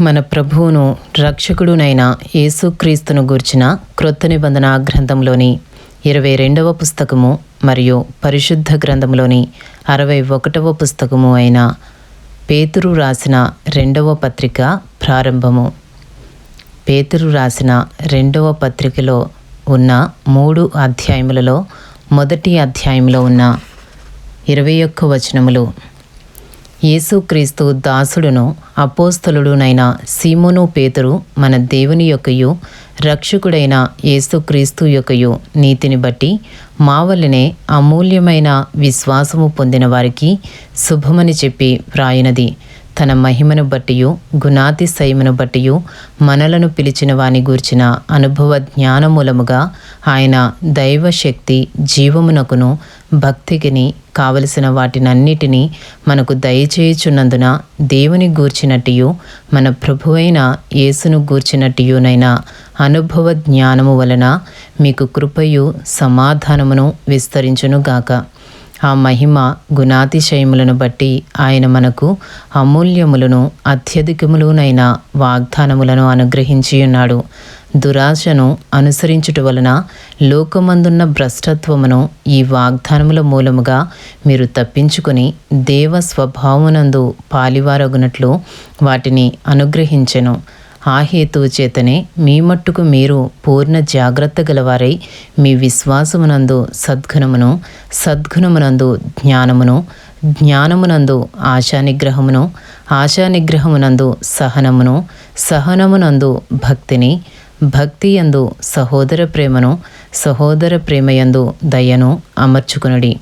మన ప్రభువును రక్షకుడునైన యేసుక్రీస్తును గూర్చిన క్రొత్త నిబంధన గ్రంథంలోని ఇరవై రెండవ పుస్తకము మరియు పరిశుద్ధ గ్రంథంలోని అరవై ఒకటవ పుస్తకము అయిన పేతురు రాసిన రెండవ పత్రిక ప్రారంభము. పేతురు రాసిన రెండవ పత్రికలో ఉన్న మూడు అధ్యాయములలో మొదటి అధ్యాయంలో ఉన్న ఇరవై ఒక్క వచనములు. యేసుక్రీస్తు దాసుడును అపోస్తలుడునైన సీమోను పేతురు మన దేవుని యొక్కయు రక్షకుడైన యేసుక్రీస్తు యొక్కయు నీతిని బట్టి మా వల్లనే అమూల్యమైన విశ్వాసము పొందిన వారికి శుభమని చెప్పి వ్రాయినది. తన మహిమను బట్టియు గుణాతిశయమును బట్టియు మనలను పిలిచిన వాని గూర్చిన అనుభవ జ్ఞానమూలముగా ఆయన దైవశక్తి జీవమునకును భక్తికిని కావలసిన వాటినన్నిటినీ మనకు దయచేయుచున్నందున దేవుని గూర్చినట్టియు మన ప్రభువైన యేసును గూర్చినట్టియునైనా అనుభవ జ్ఞానము వలన మీకు కృపయు సమాధానమును విస్తరించునుగాక. ఆ మహిమ గుణాతిశయములను బట్టి ఆయన మనకు అమూల్యములను అత్యధికములునైన వాగ్దానములను అనుగ్రహించి ఉన్నాడు దురాశను అనుసరించుట వలన లోకమందున్న భ్రష్టత్వమును ఈ వాగ్దానముల మూలముగా మీరు తప్పించుకొని దేవ స్వభావమునందు పాలివారగునట్లు వాటిని అనుగ్రహించెను. ఆ హేతువు చేతనే మీ మట్టుకు మీరు పూర్ణ జాగ్రత్త గలవారై మీ విశ్వాసమునందు సద్గుణమును సద్గుణమునందు జ్ఞానమును జ్ఞానమునందు ఆశానిగ్రహమును ఆశానిగ్రహమునందు సహనమును సహనమునందు భక్తిని భక్తి యందు సహోదర ప్రేమను సహోదర ప్రేమయందు దయను అమర్చుకునుడి.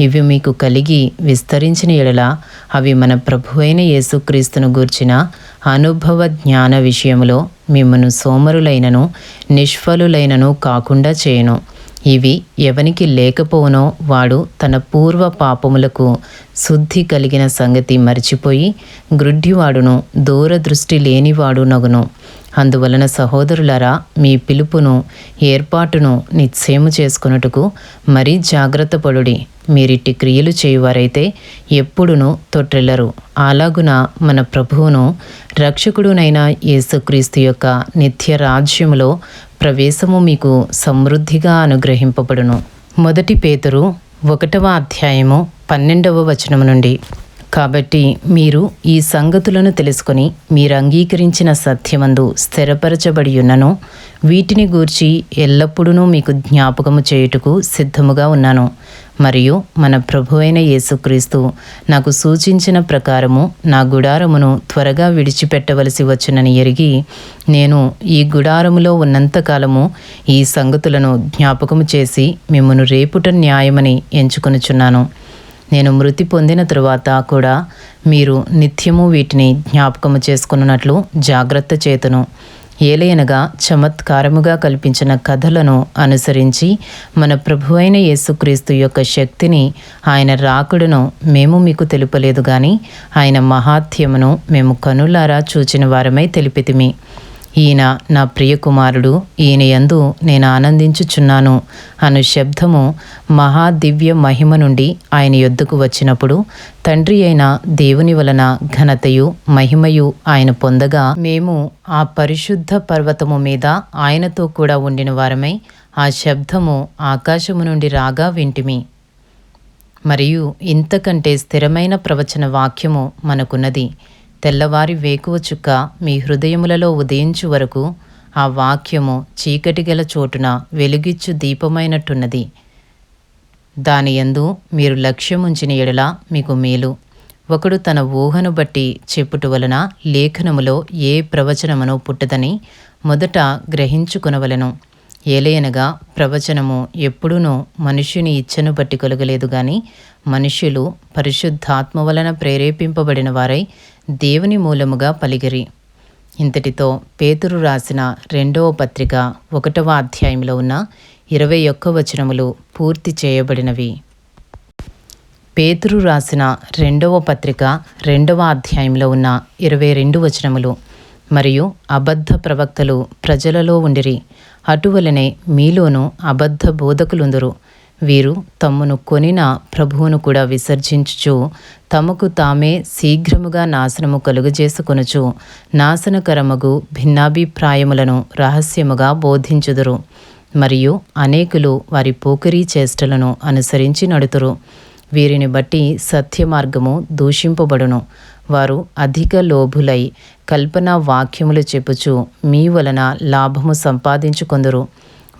ఇవి మీకు కలిగి విస్తరించిన ఎడల అవి మన ప్రభువైన యేసుక్రీస్తును గూర్చిన అనుభవ జ్ఞాన విషయములో మిమ్మను సోమరులైనను నిష్ఫలులైనను కాకుండా చేయను. ఇవి ఎవనికి లేకపోవునో వాడు తన పూర్వ పాపములకు శుద్ధి కలిగిన సంగతి మరిచిపోయి గ్రుడ్డివాడును దూరదృష్టి లేనివాడు నగును. అందువలన సహోదరులరా మీ పిలుపును ఏర్పాటును నిశ్చయము చేసుకున్నట్టుకు మరీ జాగ్రత్త పడుడి. మీరిట్టి క్రియలు చేయువారైతే ఎప్పుడునూ తొట్టెల్లరు అలాగున మన ప్రభువును రక్షకుడునైన యేసుక్రీస్తు యొక్క నిత్య రాజ్యములో ప్రవేశము మీకు సమృద్ధిగా అనుగ్రహింపబడును. మొదటి పేతురు ఒకటవ అధ్యాయము పన్నెండవ వచనము నుండి. కాబట్టి మీరు ఈ సంగతులను తెలుసుకొని మీరు అంగీకరించిన సత్యమందు స్థిరపరచబడి ఉన్నను వీటిని గూర్చి ఎల్లప్పుడూ మీకు జ్ఞాపకము చేయుటకు సిద్ధముగా ఉన్నాను. మరియు మన ప్రభువైన యేసుక్రీస్తు నాకు సూచించిన ప్రకారము నా గుడారమును త్వరగా విడిచిపెట్టవలసి వచ్చునని ఎరిగి నేను ఈ గుడారములో ఉన్నంతకాలము ఈ సంగతులను జ్ఞాపకము చేసి మిమ్మను రేపుట న్యాయమని ఎంచుకొనుచున్నాను. నేను మృతి పొందిన తరువాత కూడా మీరు నిత్యము వీటిని జ్ఞాపకము చేసుకున్నట్లు జాగ్రత్త చేతును. ఏలయనగా చమత్కారముగా కల్పించిన కథలను అనుసరించి మన ప్రభువైన యేసుక్రీస్తు యొక్క శక్తిని ఆయన రాకుడును మేము మీకు తెలుపలేదు కానీ ఆయన మహాత్యమును మేము కనులారా చూచిన వారమై తెలిపితిమి. ఈయన నా ప్రియకుమారుడు ఈయన యందు నేను ఆనందించుచున్నాను అను శబ్దము మహాదివ్య మహిమ నుండి ఆయన యొద్దకు వచ్చినప్పుడు తండ్రి అయిన దేవుని వలన ఘనతయు మహిమయు ఆయన పొందగా మేము ఆ పరిశుద్ధ పర్వతము మీద ఆయనతో కూడా ఉండిన వారమై ఆ శబ్దము ఆకాశము నుండి రాగా వింటిమి. మరియు ఇంతకంటే స్థిరమైన ప్రవచన వాక్యము మనకున్నది. తెల్లవారి వేకువ చుక్క మీ హృదయములలో ఉదయించు వరకు ఆ వాక్యము చీకటి గల చోటున వెలుగిచ్చు దీపమైనట్టున్నది. దాని యందు మీరు లక్ష్యముంచిన ఎడల మీకు మేలు. ఒకడు తన ఊహను బట్టి చెప్పుట వలన లేఖనములో ఏ ప్రవచనమును పుట్టదని మొదట గ్రహించుకొనవలెను. ఏలయనగా ప్రవచనము ఎప్పుడునూ మనుష్యుని ఇచ్చను బట్టి కలగలేదు గాని మనుష్యులు పరిశుద్ధాత్మ వలన ప్రేరేపింపబడిన వారై దేవుని మూలముగా పలిగిరి. ఇంతటితో పేతురు రాసిన రెండవ పత్రిక ఒకటవ అధ్యాయంలో ఉన్న ఇరవై ఒక్క వచనములు పూర్తి చేయబడినవి. పేతురు రాసిన రెండవ పత్రిక రెండవ అధ్యాయంలో ఉన్న ఇరవై రెండు వచనములు మరియు అబద్ధ ప్రవక్తలు ప్రజలలో ఉండిరి. అటువలనే మీలోనూ అబద్ధ బోధకులుందురు. వీరు తమ్మును కొనిన ప్రభువును కూడా విసర్జించుచు తమకు తామే శీఘ్రముగా నాశనము కలుగజేసుకొనుచు నాశనకరముగు భిన్నాభిప్రాయములను రహస్యముగా బోధించుదురు. మరియు అనేకులు వారి పోకరీ చేష్టలను అనుసరించి నడుతురు. వీరిని బట్టి సత్య మార్గము దూషింపబడును. వారు అధిక లోభులై కల్పన వాక్యములు చెప్పుచు మీ వలన లాభము సంపాదించుకొందురు.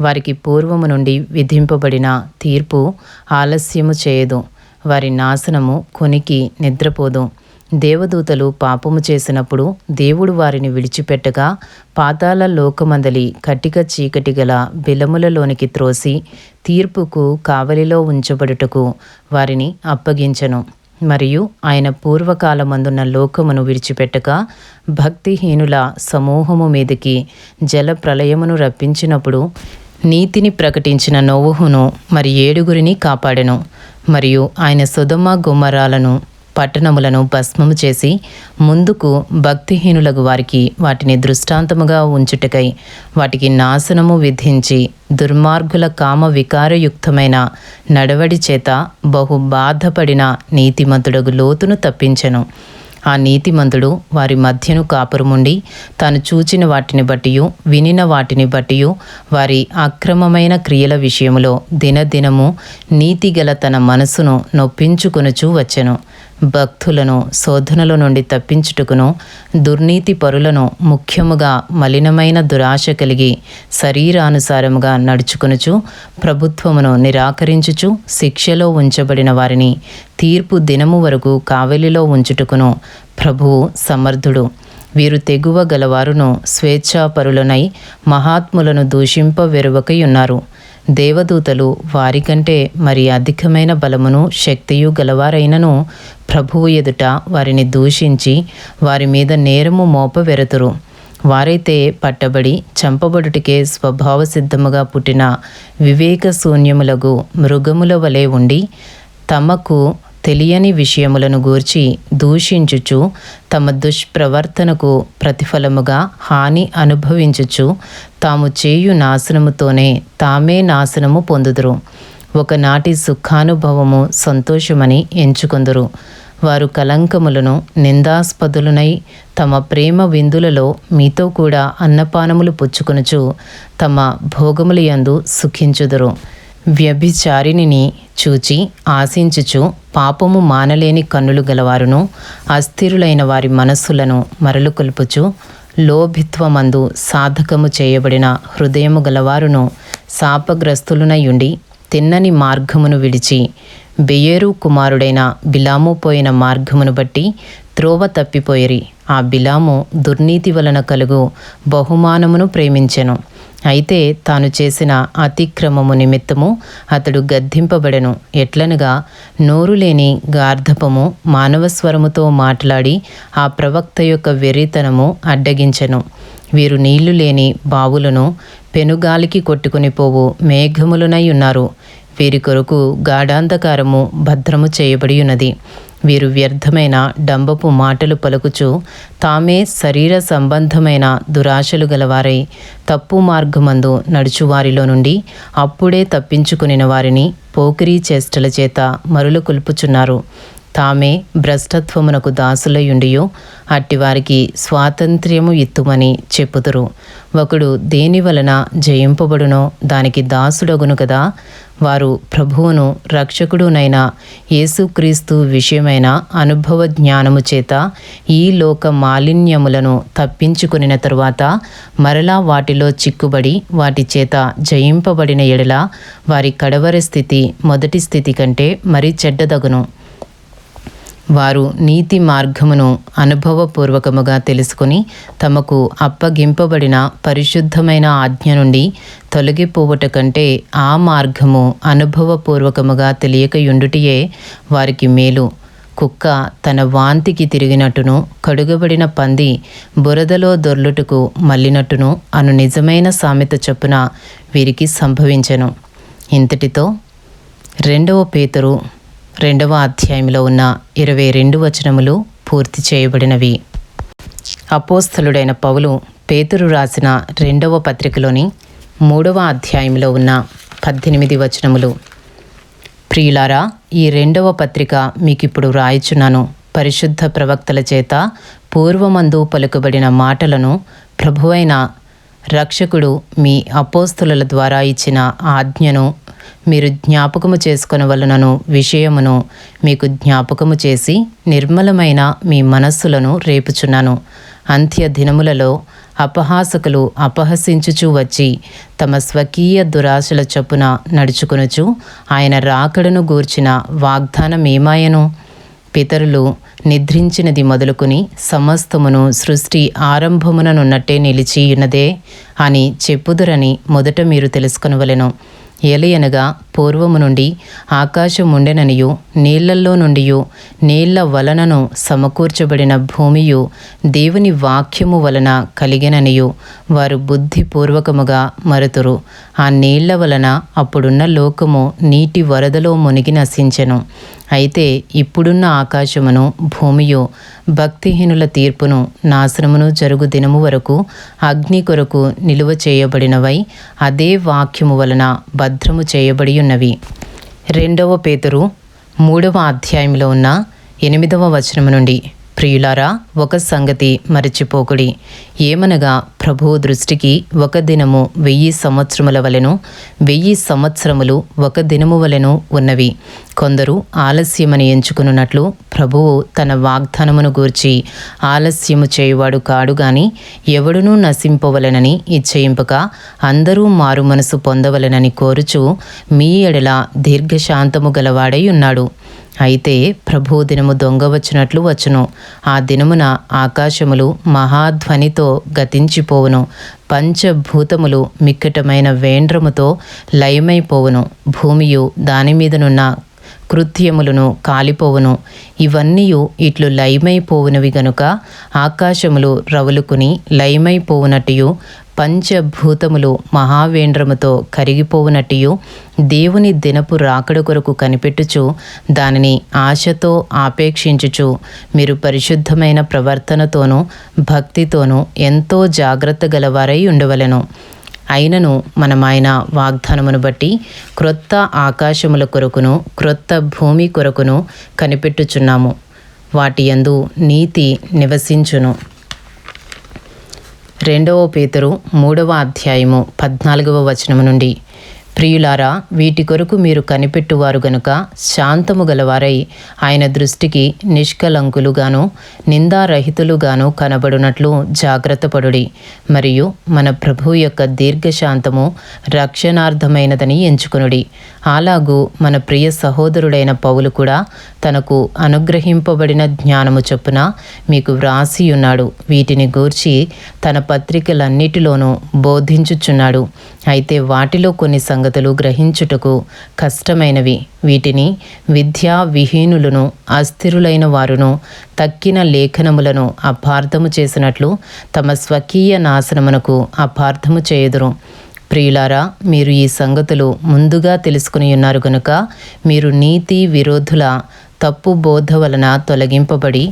వారికి పూర్వము నుండి విధింపబడిన తీర్పు ఆలస్యము చేయదు. వారి నాశనము కొనికి నిద్రపోదు. దేవదూతలు పాపము చేసినప్పుడు దేవుడు వారిని విడిచిపెట్టగా పాతాల లోకమందలి కటిక చీకటి గల బిలములలోనికి త్రోసి తీర్పుకు కావలిలో ఉంచబడుటకు వారిని అప్పగించను. మరియు ఆయన పూర్వకాలమందున్న లోకమును విడిచిపెట్టక భక్తిహీనుల సమూహము మీదకి జల ప్రళయమును రప్పించినప్పుడు నీతిని ప్రకటించిన నోవుహును మరి ఏడుగురిని కాపాడెను. మరియు ఆయన సుధమ గుమ్మరాలను పట్టణములను భస్మము చేసి ముందుకు భక్తిహీనులకు వారికి వాటిని దృష్టాంతముగా ఉంచుటకై వాటికి నాశనము విధించి దుర్మార్గుల కామ వికారయుక్తమైన నడవడి చేత బహు బాధపడిన నీతిమంతుడగు లోతును తప్పించెను. ఆ నీతిమంతుడు వారి మధ్యను కాపురముండి తాను చూచిన వాటిని బట్టియు వినిన వాటిని బట్టియు వారి అక్రమమైన క్రియల విషయంలో దినదినము నీతిగల తన మనసును నొప్పించుకొనుచూ వచ్చెను. భక్తులను శోధనల నుండి తప్పించుటకును దుర్నీతి పరులను ముఖ్యముగా మలినమైన దురాశ కలిగి శరీరానుసారముగా నడుచుకునుచు ప్రభుత్వమును నిరాకరించుచు శిక్షలో ఉంచబడిన వారిని తీర్పు దినము వరకు కావలిలో ఉంచుటకును ప్రభువు సమర్థుడు. వీరు తెగువ గలవారును స్వేచ్ఛాపరులనై మహాత్ములను దూషింప ఉన్నారు దేవదూతలు వారికంటే మరి అధికమైన బలమును శక్తియు గలవారైనను ప్రభువు ఎదుట వారిని దూషించి వారి మీద నేరము మోపవెరతురు. వారైతే పట్టబడి చంపబడుటికే స్వభావ సిద్ధముగా పుట్టిన వివేక శూన్యములగు మృగముల వలె ఉండి తమకు తెలియని విషయములను గూర్చి దూషించుచు తమ దుష్ప్రవర్తనకు ప్రతిఫలముగా హాని అనుభవించుచు తాము చేయు నాశనముతోనే తామే నాశనము పొందుదురు. ఒకనాటి సుఖానుభవము సంతోషమని ఎంచుకొందురు. వారు కలంకములను నిందాస్పదులనై తమ ప్రేమ విందులలో మీతో కూడా అన్నపానములు పుచ్చుకొనుచు తమ భోగముల యందు సుఖించుదురు. వ్యభిచారిణిని చూచి ఆశించుచు పాపము మానలేని కన్నులు గలవారును అస్థిరులైన వారి మనస్సులను మరలు కొల్పుచు లోభిత్వమందు సాధకము చేయబడిన హృదయము గలవారును శాపగ్రస్తులునయుండి తిన్నని మార్గమును విడిచి బెయేరు కుమారుడైన బిలాము పోయిన మార్గమును బట్టి త్రోవ తప్పిపోయిరి. ఆ బిలాము దుర్నీతి వలన కలుగు బహుమానమును ప్రేమించెను. అయితే తాను చేసిన అతిక్రమము నిమిత్తము అతడు గద్దింపబడెను. ఎట్లనగా నోరు లేని గార్ధపము మానవ స్వరముతో మాట్లాడి ఆ ప్రవక్త యొక్క వెర్రితనము అడ్డగించెను. వీరు నీళ్ళు లేని బావులను పెనుగాలికి కొట్టుకుని పోవు మేఘములునై ఉన్నారు. వీరి కొరకు గాఢాంధకారము భద్రము చేయబడి ఉన్నది వీరు వ్యర్థమైన డంబపు మాటలు పలుకుచు తామే శరీర సంబంధమైన దురాశలు గలవారై తప్పు మార్గమందు నడుచువారిలో నుండి అప్పుడే తప్పించుకునిన వారిని పోకిరీ చేష్టల చేత మరులు కొల్పుచున్నారు. తామే భ్రష్టత్వమునకు దాసులయుండియో అట్టివారికి స్వాతంత్ర్యము ఇత్తుమని చెప్పుదురు. ఒకడు దేని వలన జయింపబడునో దానికి దాసుడగును కదా. వారు ప్రభువును రక్షకుడునైన యేసుక్రీస్తు విషయమైన అనుభవ జ్ఞానము చేత ఈ లోక మాలిన్యములను తప్పించుకునిన తరువాత మరలా వాటిలో చిక్కుబడి వాటి చేత జయింపబడిన ఎడల వారి కడవరి స్థితి మొదటి స్థితి కంటే మరి చెడ్డదగును. వారు నీతి మార్గమును అనుభవపూర్వకముగా తెలుసుకుని తమకు అప్పగింపబడిన పరిశుద్ధమైన ఆజ్ఞ నుండి తొలగిపోవుట కంటే ఆ మార్గము అనుభవపూర్వకముగా తెలియకయుండుటియే వారికి మేలు. కుక్క తన వాంతికి తిరిగినట్టును కడుగబడిన పంది బురదలో దొర్లుటకు మళ్ళినట్టును అను నిజమైన సామెత చొప్పున వీరికి సంభవించెను. ఇంతటితో రెండవ పేతురు రెండవ అధ్యాయంలో ఉన్న ఇరవై రెండు వచనములు పూర్తి చేయబడినవి. అపోస్థలుడైన పౌలు పేతురు రాసిన రెండవ పత్రికలోని మూడవ అధ్యాయంలో ఉన్న పద్దెనిమిది వచనములు. ప్రియులారా ఈ రెండవ పత్రిక మీకిప్పుడు రాయిచున్నాను. పరిశుద్ధ ప్రవక్తల చేత పూర్వమందు పలుకబడిన మాటలను ప్రభువైన రక్షకుడు మీ అపోస్తుల ద్వారా ఇచ్చిన ఆజ్ఞను మీరు జ్ఞాపకము చేసుకొనవలనను విషయమును మీకు జ్ఞాపకము చేసి నిర్మలమైన మీ మనస్సులను రేపుచున్నాను. అంత్య దినములలో అపహాసకులు అపహసించుచూ వచ్చి తమ స్వకీయ దురాశల చొప్పున నడుచుకునుచు ఆయన రాకడను గూర్చిన వాగ్దానమేమాయను? పితరులు నిద్రించినది మొదలుకుని సమస్తమును సృష్టి ఆరంభముననున్నట్టే నిలిచియున్నదే అని చెప్పుదురని మొదట మీరు తెలుసుకొనవలెను. ఏలయనగా పూర్వము నుండి ఆకాశం ఉండెననియు నీళ్ళల్లో నుండియు నీళ్ళ వలనను సమకూర్చబడిన భూమియు దేవుని వాక్యము వలన కలిగిననియు వారు బుద్ధిపూర్వకముగా మరుతురు. ఆ నీళ్ళ వలన అప్పుడున్న లోకము నీటి వరదలో మునిగి నశించెను. అయితే ఇప్పుడున్న ఆకాశమును భూమియు భక్తిహీనుల తీర్పును నాశనమును జరుగు దినము వరకు అగ్ని కొరకు నిలువ చేయబడినవై అదే వాక్యము వలన భద్రము చేయబడి ఉన్నవి రెండవ పేతురు మూడవ అధ్యాయంలో ఉన్న ఎనిమిదవ వచనము నుండి. ప్రియులారా ఒక సంగతి మరచిపోకుడి. ఏమనగా ప్రభువు దృష్టికి ఒక దినము వెయ్యి సంవత్సరముల వలెను వెయ్యి సంవత్సరములు ఒక దినము వలెను ఉన్నవి. కొందరు ఆలస్యమని ఎంచుకున్నట్లు ప్రభువు తన వాగ్దానమును గూర్చి ఆలస్యము చేయువాడు కాడు గాని ఎవడునూ నశింపవలెనని ఇచ్చయింపక అందరూ మారు మనసు పొందవలెనని కోరుచు మీ ఎడల దీర్ఘశాంతము గలవాడై ఉన్నాడు. అయితే ప్రభు దినము దొంగ వచ్చినట్లు వచ్చును. ఆ దినమున ఆకాశములు మహాధ్వనితో గతించిపోవును. పంచభూతములు మిక్కటమైన వేండ్రముతో లయమైపోవును. భూమియు దాని మీదనున్న కృత్యములను కాలిపోవును. ఇవన్నీ ఇట్లు లయమైపోవునవి గనుక ఆకాశములు రవులుకుని లయమైపోవునట్టు పంచభూతములు మహావేంద్రముతో కరిగిపోవునట్టు దేవుని దినపు రాకడ కొరకు కనిపెట్టుచు దానిని ఆశతో ఆపేక్షించుచు మీరు పరిశుద్ధమైన ప్రవర్తనతోనూ భక్తితోనూ ఎంతో జాగ్రత్త గలవారై ఉండవలెను. అయినను మనమాయన వాగ్దానమును బట్టి క్రొత్త ఆకాశముల కొరకును క్రొత్త భూమి కొరకును కనిపెట్టుచున్నాము. వాటి యందు నీతి నివసించును. రెండవ పేతురు మూడవ అధ్యాయము పద్నాలుగవ వచనము నుండి. ప్రియులారా వీటి కొరకు మీరు కనిపెట్టువారు గనుక శాంతము గలవారై ఆయన దృష్టికి నిష్కలంకులుగాను నిందారహితులుగాను కనబడునట్లు జాగ్రత్తపడుడి మరియు మన ప్రభు యొక్క దీర్ఘశాంతము రక్షణార్థమైనదని ఎంచుకునుడి. అలాగూ మన ప్రియ సహోదరుడైన పౌలు కూడా తనకు అనుగ్రహింపబడిన జ్ఞానము చొప్పున మీకు వ్రాసి ఉన్నాడు వీటిని గూర్చి తన పత్రికలన్నిటిలోనూ బోధించుచున్నాడు. అయితే వాటిలో కొన్ని సంగతులు గ్రహించుటకు కష్టమైనవి. వీటిని విద్యా విహీనులను అస్థిరులైన వారును తక్కిన లేఖనములను అపార్థము చేసినట్లు తమ స్వకీయ నాశనమునకు అపార్థము చేయుదురు. ప్రియులారా మీరు ఈ సంగతులు ముందుగా తెలుసుకుని ఉన్నారు కనుక మీరు నీతి విరోధుల తప్పు బోధ వలన తొలగింపబడి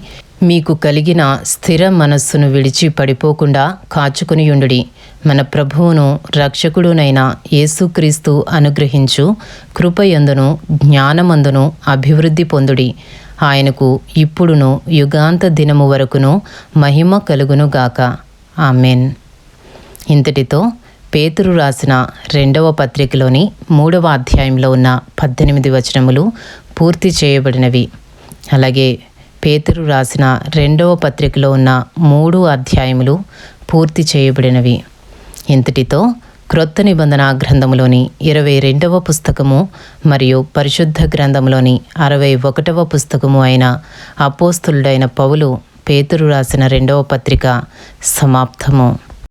మీకు కలిగిన స్థిర మనస్సును విడిచి పడిపోకుండా కాచుకునియుండుడి మన ప్రభువును రక్షకుడునైన యేసుక్రీస్తు అనుగ్రహించు కృపయందును జ్ఞానమందును అభివృద్ధి పొందుడి. ఆయనకు ఇప్పుడును యుగాంత దినము వరకును మహిమ కలుగునుగాక ఆమెన్. ఇంతటితో పేతురు రాసిన రెండవ పత్రికలోని మూడవ అధ్యాయంలో ఉన్న పద్దెనిమిది వచనములు పూర్తి చేయబడినవి. అలాగే పేతురు రాసిన రెండవ పత్రికలో ఉన్న మూడు అధ్యాయములు పూర్తి చేయబడినవి. ఇంతటితో క్రొత్త నిబంధన గ్రంథములోని ఇరవై రెండవ పుస్తకము మరియు పరిశుద్ధ గ్రంథంలోని అరవై ఒకటవ పుస్తకము అయిన అపోస్తులుడైన పౌలు పేతురు రాసిన రెండవ పత్రిక సమాప్తము.